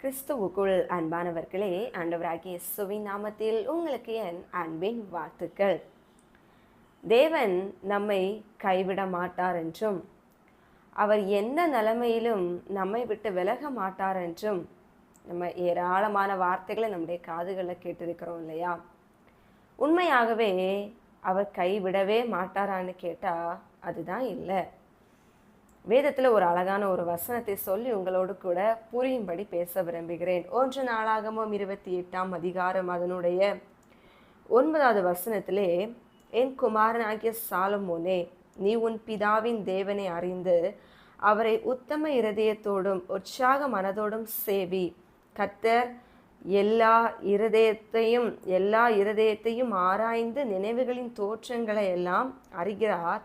கிறிஸ்துவுக்குள் அன்பானவர்களே ஆண்டவராகிய சுவின் நாமத்தில் உங்களுக்கு என் அன்பின் வாழ்த்துக்கள். தேவன் நம்மை கைவிட மாட்டார் என்றும் அவர் எந்த நிலைமையிலும் நம்மை விட்டு விலக மாட்டார் என்றும் நம்ம ஏராளமான வார்த்தைகளை நம்முடைய காதுகளில் கேட்டிருக்கிறோம் இல்லையா? உண்மையாகவே அவர் கைவிடவே மாட்டாரான்னு கேட்டால் அதுதான் இல்லை. வேதத்தில் ஒரு அழகான ஒரு வசனத்தை சொல்லி உங்களோடு கூட புரியும்படி பேச விரும்புகிறேன். ஒன்று நாளாகமும் இருபத்தி எட்டாம் அதிகாரம் அதனுடைய ஒன்பதாவது வசனத்திலே என் குமாரனாகிய சாலமோனே நீ உன் பிதாவின் தேவனை அறிந்து அவரை உத்தம இருதயத்தோடும் உற்சாக மனதோடும் சேவி. கத்தர் எல்லா இருதயத்தையும் எல்லா இருதயத்தையும் ஆராய்ந்து நினைவுகளின் தோற்றங்களை எல்லாம் அறிகிறார்.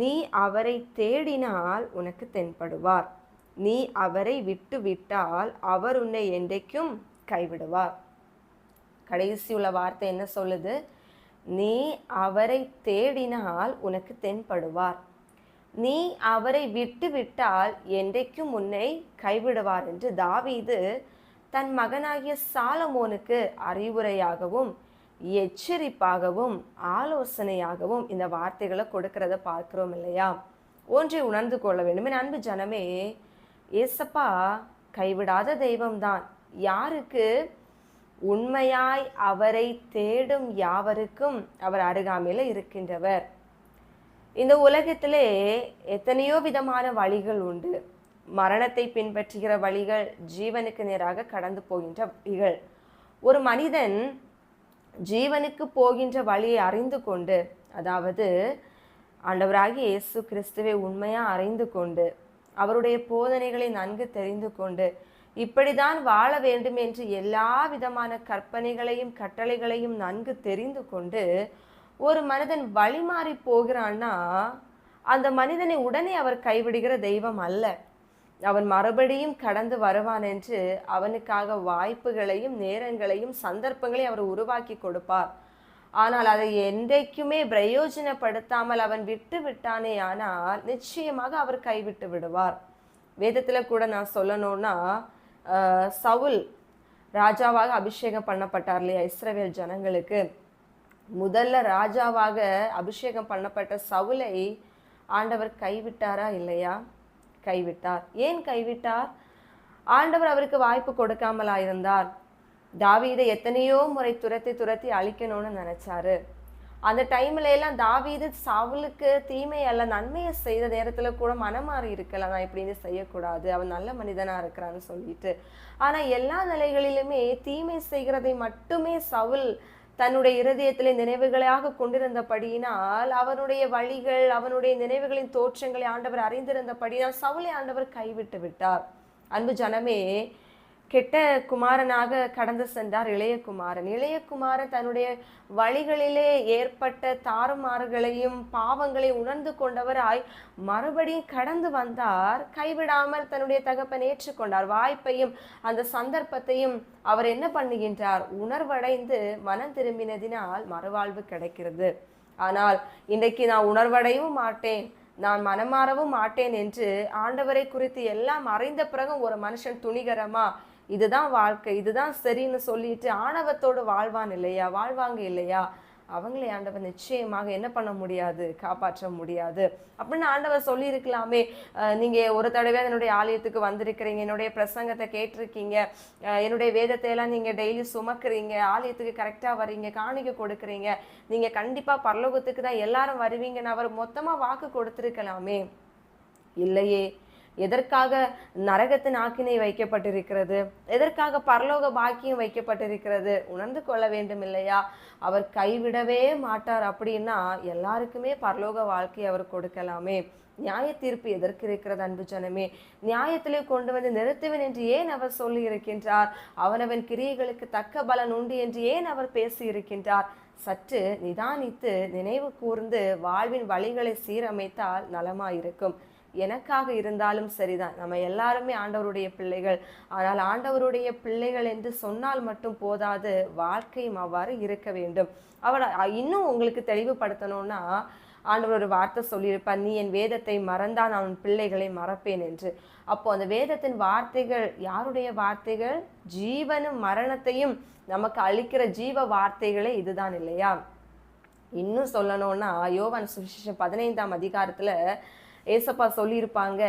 நீ அவரை தேடினால் உனக்கு தென்படுவார். நீ அவரை விட்டு விட்டால் அவர் உன்னை என்றைக்கும் கைவிடுவார். கடைசி உள்ள வார்த்தை என்ன சொல்லுது? நீ அவரை தேடினால் உனக்கு தென்படுவார். நீ அவரை விட்டு விட்டால் என்றைக்கும் உன்னை கைவிடுவார் என்று தாவீது தன் மகனாகிய சாலமோனுக்கு அறிவுரையாகவும் எச்சரிப்பாகவும் ஆலோசனையாகவும் இந்த வார்த்தைகளை கொடுக்கிறத பார்க்குறோம் இல்லையா? ஒன்றை உணர்ந்து கொள்ள வேண்டும். என் அன்பு ஜனமே ஏசப்பா கைவிடாத தெய்வம்தான். யாருக்கு? உண்மையாய் அவரை தேடும் யாவருக்கும் அவர் அருகாமையில் இருக்கின்றவர். இந்த உலகத்திலே எத்தனையோ விதமான வழிகள் உண்டு. மரணத்தை பின்பற்றுகிற வழிகள் ஜீவனுக்கு நேராக கடந்து போகின்ற வழிகள். ஒரு மனிதன் ஜீவனுக்கு போகின்ற வழியை அறிந்து கொண்டு அதாவது ஆண்டவராகி இயேசு கிறிஸ்துவை உண்மையாக அறிந்து கொண்டு அவருடைய போதனைகளை நன்கு தெரிந்து கொண்டு இப்படிதான் வாழ வேண்டும் என்று எல்லா விதமான கற்பனைகளையும் கட்டளைகளையும் நன்கு தெரிந்து கொண்டு ஒரு மனிதன் வழிமாறி போகிறான்னா அந்த மனிதனை உடனே அவர் கைவிடுகிற தெய்வம் அல்ல. அவன் மறுபடியும் கடந்து வருவான் என்று அவனுக்காக வாய்ப்புகளையும் நேரங்களையும் சந்தர்ப்பங்களையும் அவர் உருவாக்கி கொடுப்பார். ஆனால் அதை என்றைக்குமே பிரயோஜனப்படுத்தாமல் அவன் விட்டு விட்டானே ஆனால் நிச்சயமாக அவர் கைவிட்டு விடுவார். வேதத்தில் கூட நான் சொல்லணும்னா சவுல் ராஜாவாக அபிஷேகம் பண்ணப்பட்டார் இல்லையா இஸ்ரவேல் ஜனங்களுக்கு? முதல்ல ராஜாவாக அபிஷேகம் பண்ணப்பட்ட சவுலை ஆண்டவர் கைவிட்டாரா இல்லையா? கைவிட்டார். ஏன் கைவிட்டார்? ஆண்டவர் அவருக்கு வாய்ப்பு கொடுக்காமலா இருந்தார் தாவீதை எத்தனையோ முறை துரத்தி துரத்தி அழிக்கணும்னு நினைச்சாரு. அந்த டைம்ல எல்லாம் தாவீது சவுலுக்கு தீமை அல்ல நன்மையை செய்த நேரத்துல கூட மனமாறி இருக்கலாம். நான் இப்படின்னு செய்யக்கூடாது. அவன் நல்ல மனிதனா இருக்கிறான்னு சொல்லிட்டு. ஆனா எல்லா நிலைகளிலுமே தீமை செய்கிறதை மட்டுமே சவுல் தன்னுடைய இருதயத்திலே நினைவுகளாக கொண்டிருந்தபடியினால் அவனுடைய வழிகள் அவனுடைய நினைவுகளின் தோற்றங்களை ஆண்டவர் அறிந்திருந்தபடியினால் சவுளை ஆண்டவர் கைவிட்டு விட்டார். அன்பு ஜனமே கெட்ட குமாரனாக கடந்து சென்றார் இளையகுமாரன். இளையகுமாரன் தன்னுடைய வழிகளிலே ஏற்பட்ட தாறுமாறுகளையும் பாவங்களை உணர்ந்து கொண்டவராய் மறுபடியும் கடந்து வந்தார். கைவிடாமல் தன்னுடைய தகப்பன் ஏற்றுக்கொண்டார். வாய்ப்பையும் அந்த சந்தர்ப்பத்தையும் அவர் என்ன பண்ணுகின்றார்? உணர்வடைந்து மனம் திரும்பினதினால் மறுவாழ்வு கிடைக்கிறது. ஆனால் இன்றைக்கு நான் உணர்வடையவும் மாட்டேன். நான் மனமாறவும் மாட்டேன் என்று ஆண்டவரை குறித்து எல்லாம் அறிந்த பிறகும் ஒரு மனுஷன் துணிகரமா இதுதான் வாழ்க்கை இதுதான் சரின்னு சொல்லிட்டு ஆணவத்தோடு வாழ்வான் இல்லையா? வாழ்வாங்க இல்லையா? அவங்களே ஆண்டவர் நிச்சயமாக என்ன பண்ண முடியாது? காப்பாற்ற முடியாது. அப்படின்னு ஆண்டவர் சொல்லியிருக்கலாமே. நீங்கள் ஒரு தடவை என்னுடைய ஆலயத்துக்கு வந்திருக்கிறீங்க என்னுடைய பிரசங்கத்தை கேட்டிருக்கீங்க என்னுடைய வேதத்தை எல்லாம் நீங்கள் டெய்லி சுமக்குறீங்க ஆலயத்துக்கு கரெக்டாக வரீங்க காணிக்க கொடுக்குறீங்க நீங்கள் கண்டிப்பாக பரலோகத்துக்கு தான் எல்லாரும் வருவீங்கன்னு அவர் மொத்தமாக வாக்கு கொடுத்துருக்கலாமே. இல்லையே. எதற்காக நரகத்தின் ஆக்கினை வைக்கப்பட்டிருக்கிறது? எதற்காக பரலோக பாக்கியம் வைக்கப்பட்டிருக்கிறது? உணர்ந்து கொள்ள வேண்டும் இல்லையா? அவர் கைவிடவே மாட்டார் அப்படின்னா எல்லாருக்குமே பரலோக வாழ்க்கை அவர் கொடுக்கலாமே. நியாய தீர்ப்பு எதற்கு இருக்கிறது அன்பு ஜனமே? நியாயத்திலே கொண்டு வந்து நிறுத்துவேன் என்று ஏன் அவர் சொல்லி இருக்கின்றார் அவனவன் கிரியைகளுக்கு தக்க பலன் உண்டு என்று ஏன் அவர் பேசி இருக்கின்றார் சற்று நிதானித்து நினைவு கூர்ந்து வாழ்வின் வழிகளை சீரமைத்தால் நலமாயிருக்கும். எனக்காக இருந்தாலும் சரிதான். நம்ம எல்லாருமே ஆண்டவருடைய பிள்ளைகள். ஆனால் ஆண்டவருடைய பிள்ளைகள் என்று சொன்னால் மட்டும் போதாது வாழ்க்கையும் அவ்வாறு இருக்க வேண்டும். அவர் இன்னும் உங்களுக்கு தெளிவுபடுத்தணும்னா ஆண்டவர் ஒரு வார்த்தை சொல்லியிருப்பார் நீ என் வேதத்தை மறந்தால் நான் உன் பிள்ளைகளை மறப்பேன் என்று. அப்போ அந்த வேதத்தின் வார்த்தைகள் யாருடைய வார்த்தைகள்? ஜீவனும் மரணத்தையும் நமக்கு அளிக்கிற ஜீவ வார்த்தைகளே இதுதான் இல்லையா? இன்னும் சொல்லணும்னா யோவான் சுவிசேஷம் பதினைந்தாம் அதிகாரத்துல ஏசப்பா சொல்லியிருப்பாங்க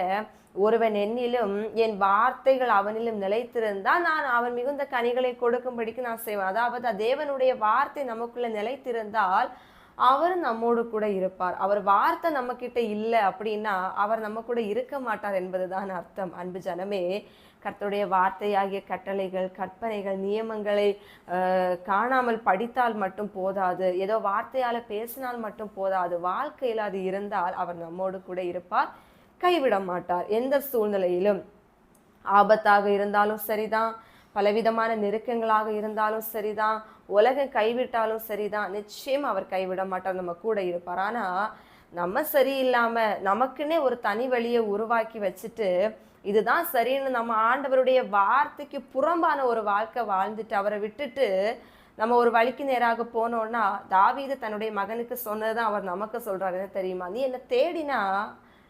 ஒருவன் என்னிலும் என் வார்த்தைகள் அவனிலும் நிலைத்திருந்தால் நான் அவன் மிகுந்த கனிகளை கொடுக்கும்படிக்கு நான் செய்வேன். அதாவது தேவனுடைய வார்த்தை நமக்குள்ள நிலைத்திருந்தால் அவர் நம்மோடு கூட இருப்பார். அவர் வார்த்தை நம்ம கிட்ட இல்லை அப்படின்னா அவர் நம்ம கூட இருக்க மாட்டார் என்பதுதான் அர்த்தம். அன்பு ஜனமே கர்த்தருடைய வார்த்தையாகிய கட்டளைகள் கற்பனைகள் நியமங்களை காணாமல் படித்தால் மட்டும் போதாது. ஏதோ வார்த்தையால பேசினால் மட்டும் போதாது. வாழ்க்கையில் அது இருந்தால் அவர் நம்மோடு கூட இருப்பார் கைவிட மாட்டார். எந்த சூழ்நிலையிலும் ஆபத்தாக இருந்தாலும் சரிதான். பலவிதமான நெருக்கங்களாக இருந்தாலும் சரிதான். உலகம் கைவிட்டாலும் சரிதான். நிச்சயம் அவர் கைவிட மாட்டார். நம்ம கூட இருப்பார். ஆனால் நம்ம சரியில்லாமல் நமக்குன்னே ஒரு தனி வழியை உருவாக்கி வச்சுட்டு இதுதான் சரின்னு நம்ம ஆண்டவருடைய வார்த்தைக்கு புறம்பான ஒரு வாழ்க்கை வாழ்ந்துட்டு அவரை விட்டுட்டு நம்ம ஒரு வழிக்கு நேராக போனோம்னா தாவீது தன்னுடைய மகனுக்கு சொன்னதுதான் அவர் நமக்கு சொல்கிறார் என்ன தெரியுமா? நீ என்னை தேடினா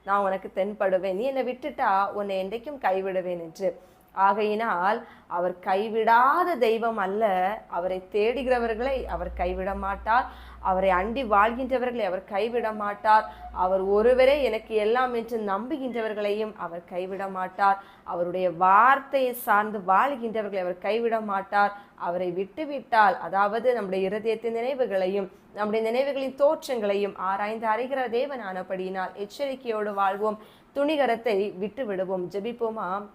நான் உனக்கு தென்படுவேன். நீ என்னை விட்டுட்டா உன்னை என்றைக்கும் கைவிடுவேன் என்று. ஆகையினால் அவர் கைவிடாத தெய்வம் அல்ல. அவரை தேடுகிறவர்களை அவர் கைவிட மாட்டார். அவரை அண்டி வாழ்கின்றவர்களை அவர் கைவிட மாட்டார். அவர் ஒருவரே எனக்கு எல்லாம் என்று நம்புகின்றவர்களையும் அவர் கைவிட மாட்டார். அவருடைய வார்த்தையை சார்ந்து வாழ்கின்றவர்களை அவர் கைவிட மாட்டார். அவரை விட்டுவிட்டால் அதாவது நம்முடைய இருதயத்தின் நினைவுகளையும் நம்முடைய நினைவுகளின் தோற்றங்களையும் ஆராய்ந்து அறிகிற தேவனானபடியினால் எச்சரிக்கையோடு வாழ்வோம். துணிகரத்தை விட்டு விடுவோம் ஜெபிப்போமா?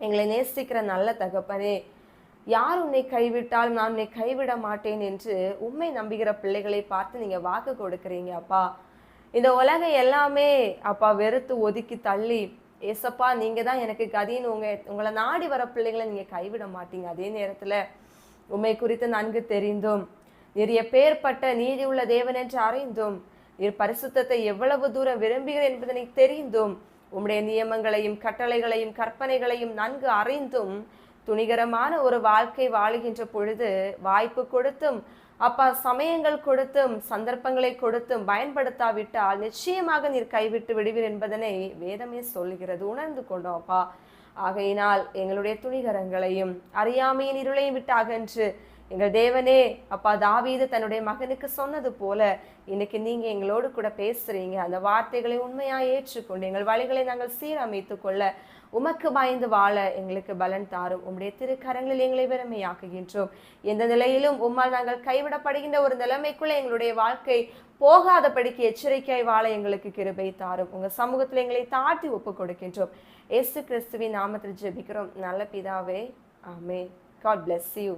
எங்களை நேசிக்கிற நல்ல தகப்பனே யார் உன்னை கைவிட்டால் நான் உன்னை கைவிட மாட்டேன் என்று உண்மை நம்புகிற பிள்ளைகளை பார்த்து நீங்கள் வாக்கு கொடுக்குறீங்க அப்பா. இந்த உலகம் எல்லாமே அப்பா வெறுத்து ஒதுக்கி தள்ளி ஏசப்பா நீங்கள் தான் எனக்கு கதின்னு உங்கள் உங்களை நாடி வர பிள்ளைகளை நீங்கள் கைவிட மாட்டீங்க. அதே நேரத்தில் உண்மை குறித்து நன்கு தெரிந்தும் நிறைய பேர்பட்ட நீதி உள்ள தேவன் என்று அறிந்தும் இரு பரிசுத்தத்தை எவ்வளவு தூரம் விரும்புகிறேன் என்பதனை தெரிந்தும் உம்முடைய நியமங்களையும் கட்டளைகளையும் கற்பனைகளையும் நன்கு அறிந்தும் துணிகரமான ஒரு வாழ்க்கை வாழுகின்ற பொழுது வாய்ப்பு கொடுத்தும் அப்பா சமயங்கள் கொடுத்தும் சந்தர்ப்பங்களை கொடுத்தும் பயன்படுத்தாவிட்டால் நிச்சயமாக நீர் கைவிட்டு விடுவீர் என்பதனை வேதமே சொல்லுகிறது. உணர்ந்து கொண்டோம் அப்பா. ஆகையினால் எங்களுடைய துணிகரங்களையும் அறியாமையின் இருளையும் விட்டு அகன்று எங்கள் தேவனே அப்பா தாவீது தன்னுடைய மகனுக்கு சொன்னது போல இன்னைக்கு நீங்க எங்களோடு கூட பேசுறீங்க. அந்த வார்த்தைகளை உண்மையா ஏற்றுக்கொண்டு எங்கள் வழிகளை நாங்கள் சீரமைத்து கொள்ள உமக்கு பயந்து வாழ எங்களுக்கு பலன் தாரும். உம்முடைய திருக்கரங்களில் எங்களை வெறுமையாக்குகின்றோம். எந்த நிலையிலும் உம்மால் நாங்கள் கைவிடப்படுகின்ற ஒரு நிலைமைக்குள்ள எங்களுடைய வாழ்க்கை போகாதபடிக்கு எச்சரிக்கையாய் வாழ எங்களுக்கு கிருபை தாரும். உங்கள் சமூகத்தில் எங்களை தாட்டி ஒப்பு கொடுக்கின்றோம். ஏசு கிறிஸ்துவின் நாமத்தில் ஜெபிக்கிறோம். நல்ல பிதாவே ஆமே காட் பிளஸ் யூ